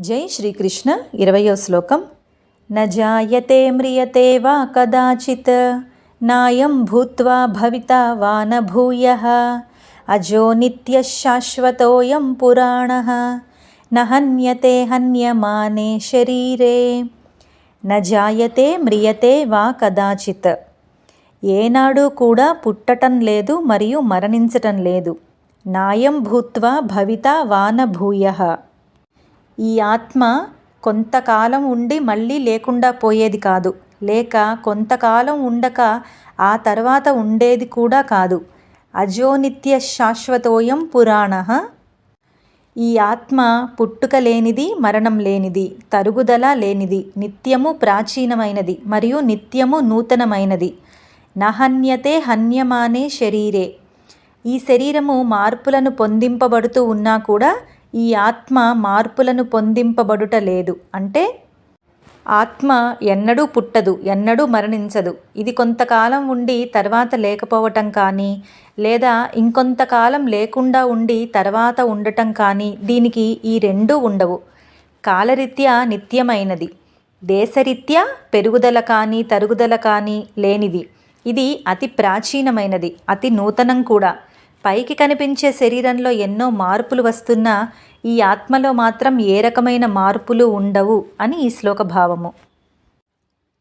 జై శ్రీకృష్ణ ఇరవయో శ్లోకం. న జాయతే మ్రియతే వా కదాచిత్ నాయం భూత్వా భవిత వా నూయ అజో నిత్యశాశ్వతోయం పురాణ నహన్యతే హన్యమానే శరీరే. న జాయతే మ్రియతే వా కదాచిత్. ఏనాడు కూడా పుట్టటం లేదు మరియు మరణించటం లేదు. నాయం భూత్వా భవిత వాన భూయ ఈ ఆత్మ కొంతకాలం ఉండి మళ్ళీ లేకుండా పోయేది కాదు. లేక కొంతకాలం ఉండక ఆ తర్వాత ఉండేది కూడా కాదు. అజోనిత్య శాశ్వతోయం పురాణ. ఈ ఆత్మ పుట్టుక లేనిది మరణం లేనిది తరుగుదల లేనిది నిత్యము ప్రాచీనమైనది మరియు నిత్యము నూతనమైనది. నహన్యతే హన్యమానే శరీరే. ఈ శరీరము మార్పులను పొందింపబడుతూ ఉన్నా కూడా ఈ ఆత్మ మార్పులను పొందింపబడుట లేదు. అంటే ఆత్మ ఎన్నడూ పుట్టదు ఎన్నడూ మరణించదు. ఇది కొంతకాలం ఉండి తర్వాత లేకపోవటం కానీ లేదా ఇంకొంతకాలం లేకుండా ఉండి తర్వాత ఉండటం కానీ దీనికి ఈ రెండూ ఉండవు. కాలరీత్యా నిత్యమైనది. దేశరీత్యా పెరుగుదల కానీ తరుగుదల కానీ లేనిది. ఇది అతి ప్రాచీనమైనది అతి నూతనం కూడా. పైకి కనిపించే శరీరంలో ఎన్నో మార్పులు వస్తున్నా ఈ ఆత్మలో మాత్రం ఏ రకమైన మార్పులు ఉండవు అని ఈ శ్లోక భావము.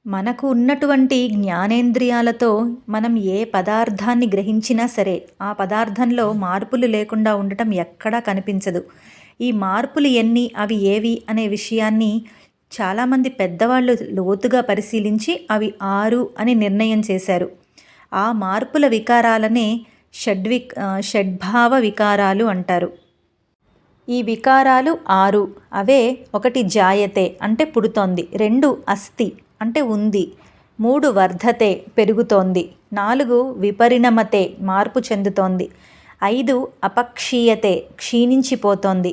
మనకు ఉన్నటువంటి జ్ఞానేంద్రియాలతో మనం ఏ పదార్థాన్ని గ్రహించినా సరే ఆ పదార్థంలో మార్పులు లేకుండా ఉండటం ఎక్కడా కనిపించదు. ఈ మార్పులు ఎన్ని అవి ఏవి అనే విషయాన్ని చాలామంది పెద్దవాళ్ళు లోతుగా పరిశీలించి అవి ఆరు అని నిర్ణయం చేశారు. ఆ మార్పుల వికారాలనే షడ్వి షడ్భావ వికారాలు అంటారు. ఈ వికారాలు ఆరు. అవే ఒకటి జాయతే అంటే పుడుతోంది. రెండు అస్థి అంటే ఉంది. మూడు వర్ధతే పెరుగుతోంది. నాలుగు విపరిణమతే మార్పు చెందుతోంది. ఐదు అపక్షీయతే క్షీణించిపోతోంది.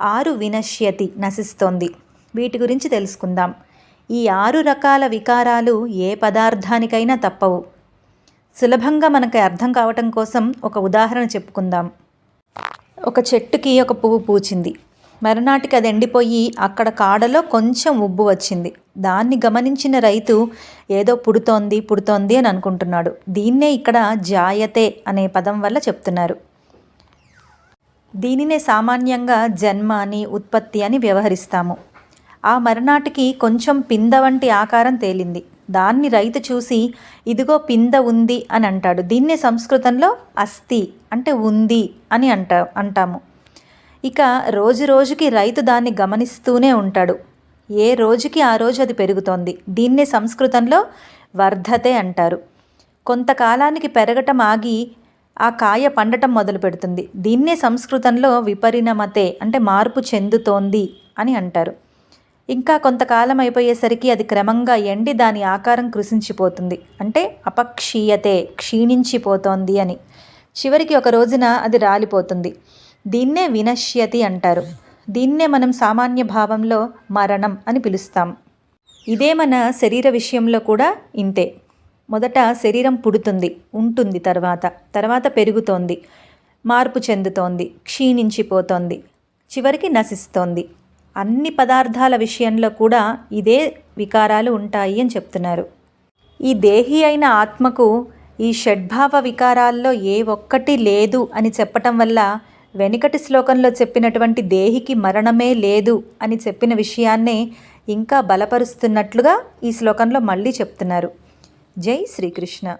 ఆరు వినశ్యతి నశిస్తోంది. వీటి గురించి తెలుసుకుందాం. ఈ ఆరు రకాల వికారాలు ఏ పదార్థానికైనా తప్పవు. సులభంగా మనకు అర్థం కావటం కోసం ఒక ఉదాహరణ చెప్పుకుందాం. ఒక చెట్టుకి ఒక పువ్వు పూచింది. మరునాటికి అది ఎండిపోయి అక్కడ కాడలో కొంచెం ఉబ్బు వచ్చింది. దాన్ని గమనించిన రైతు ఏదో పుడుతోంది పుడుతోంది అని అనుకుంటున్నాడు. దీన్నే ఇక్కడ జాయతే అనే పదం వల్ల చెప్తున్నారు. దీనినే సామాన్యంగా జన్మ అని ఉత్పత్తి అని వ్యవహరిస్తాము. ఆ మరునాటికి కొంచెం పింద వంటి ఆకారం తేలింది. దాన్ని రైతు చూసి ఇదిగో పింద ఉంది అని అంటాడు. దీన్నే సంస్కృతంలో అస్థి అంటే ఉంది అని అంటా అంటాము. ఇక రోజు రోజుకి రైతు దాన్ని గమనిస్తూనే ఉంటాడు. ఏ రోజుకి ఆ రోజు అది పెరుగుతోంది? దీన్నే సంస్కృతంలో వర్ధతే అంటారు. కొంతకాలానికి పెరగటం ఆగి ఆ కాయ పండటం మొదలు పెడుతుంది దీన్నే సంస్కృతంలో విపరిణమతే అంటే మార్పు చెందుతోంది అని అంటారు. ఇంకా కొంతకాలం అయిపోయేసరికి అది క్రమంగా ఎండి దాని ఆకారం కృషించిపోతుంది అంటే అపక్షీయతే క్షీణించిపోతోంది అని. చివరికి ఒక రోజున అది రాలిపోతుంది. దీన్నే వినశ్యతి అంటారు. దీన్నే మనం సామాన్య భావంలో మరణం అని పిలుస్తాం. ఇదే మన శరీర విషయంలో కూడా ఇంతే. మొదట శరీరం పుడుతుంది ఉంటుంది తర్వాత. తర్వాత పెరుగుతోంది మార్పు చెందుతోంది క్షీణించిపోతోంది చివరికి నశిస్తోంది. అన్ని పదార్థాల విషయంలో కూడా ఇదే వికారాలు ఉంటాయి అని చెప్తున్నారు. ఈ దేహి అయిన ఆత్మకు ఈ షడ్భావ వికారాల్లో ఏ ఒక్కటి లేదు అని చెప్పటం వల్ల వెనుకటి శ్లోకంలో చెప్పినటువంటి దేహికి మరణమే లేదు అని చెప్పిన విషయాన్నే ఇంకా బలపరుస్తున్నట్లుగా ఈ శ్లోకంలో మళ్ళీ చెప్తున్నారు. జై శ్రీకృష్ణ.